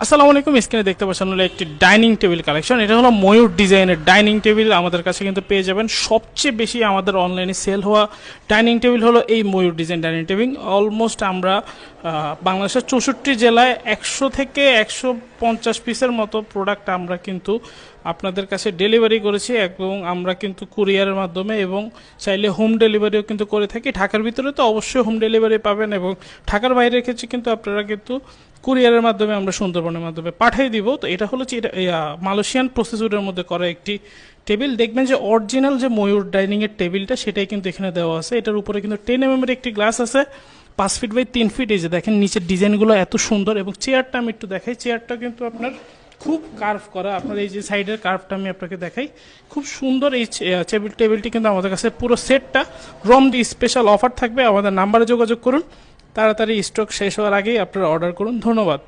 আসসালামু আলাইকুম স্ক্রিনে দেখতে পাচ্ছেন হলো একটি ডাইনিং টেবিল কালেকশন এটা হলো ময়ূর ডিজাইনের ডাইনিং টেবিল আমাদের কাছে কিন্তু পেয়ে যাবেন। সবচেয়ে বেশি আমাদের অনলাইনে সেল হওয়া ডাইনিং টেবিল হলো এই ময়ূর ডিজাইন ডাইনিং টেবিল অলমোস্ট আমরা বাংলাদেশের চৌষট্টি জেলায় একশো থেকে একশো পঞ্চাশ পিসের মতো প্রোডাক্ট আমরা কিন্তু আপনাদের কাছে ডেলিভারি করেছি এবং আমরা কিন্তু কুরিয়ারের মাধ্যমে এবং চাইলে হোম ডেলিভারিও কিন্তু করে থাকি। ঢাকার ভিতরে তো অবশ্যই হোম ডেলিভারি পাবেন এবং ঢাকার বাইরের ক্ষেত্রে কিন্তু আপনারা কিন্তু কুরিয়ারের মাধ্যমে আমরা সুন্দরবনের মাধ্যমে পাঠিয়ে দিব। তো এটা হলো মালয়েশিয়ান প্রসেসরের মধ্যে করা একটি টেবিল। দেখবেন যে অরিজিনাল যে ময়ূর ডাইনিং এর টেবিলটা, সেটাই কিন্তু এখানে দেওয়া আছে। এটার উপরে কিন্তু টেন এম এর একটি গ্লাস আছে, পাঁচ ফিট বাই তিন ফিট। এই যে দেখেন, নিচের ডিজাইনগুলো এত সুন্দর। এবং চেয়ারটা আমি একটু দেখাই। চেয়ারটা কিন্তু আপনার খুব কার্ভ করা। আপনার এই যে সাইডের কার্ভটা আমি আপনাকে দেখাই। খুব সুন্দর এই টেবিল, টেবিলটি কিন্তু আমাদের কাছে পুরো সেটটা। রম ডি স্পেশাল অফার থাকবে। আমাদের নাম্বারে যোগাযোগ করুন। তাড়াতাড়ি স্টক শেষ হওয়ার আগেই আপনারা অর্ডার করুন। ধন্যবাদ।